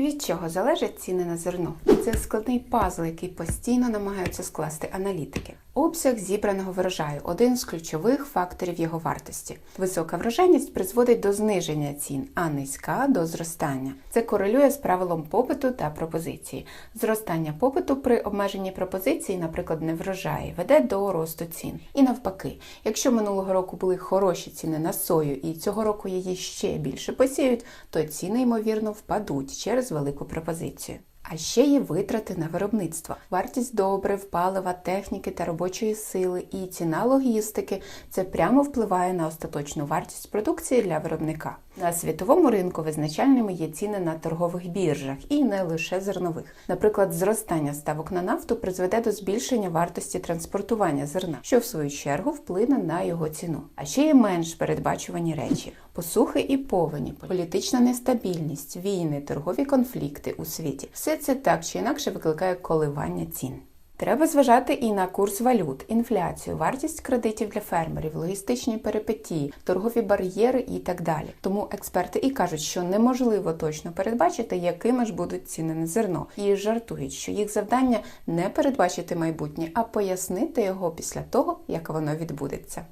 Від чого залежать ціни на зерно? Це складний пазл, який постійно намагаються скласти аналітики. Обсяг зібраного врожаю один з ключових факторів його вартості. Висока врожайність призводить до зниження цін, а низька до зростання. Це корелює з правилом попиту та пропозиції. Зростання попиту при обмеженні пропозиції, наприклад, неврожаї, веде до росту цін. І навпаки, якщо минулого року були хороші ціни на сою і цього року її ще більше посіють, то ціни ймовірно впадуть велику пропозицію. А ще є витрати на виробництво, вартість добрив, палива, техніки та робочої сили і ціна логістики. Це прямо впливає на остаточну вартість продукції для виробника. На світовому ринку визначальними є ціни на торгових біржах і не лише зернових. Наприклад, зростання ставок на нафту призведе до збільшення вартості транспортування зерна, що в свою чергу вплине на його ціну. А ще є менш передбачувані речі: посухи і повені, політична нестабільність, війни, торгові конфлікти у світі. Все це так чи інакше викликає коливання цін. Треба зважати і на курс валют, інфляцію, вартість кредитів для фермерів, логістичні перипетії, торгові бар'єри і так далі. Тому експерти і кажуть, що неможливо точно передбачити, якими ж будуть ціни на зерно, і жартують, що їх завдання не передбачити майбутнє, а пояснити його після того, як воно відбудеться.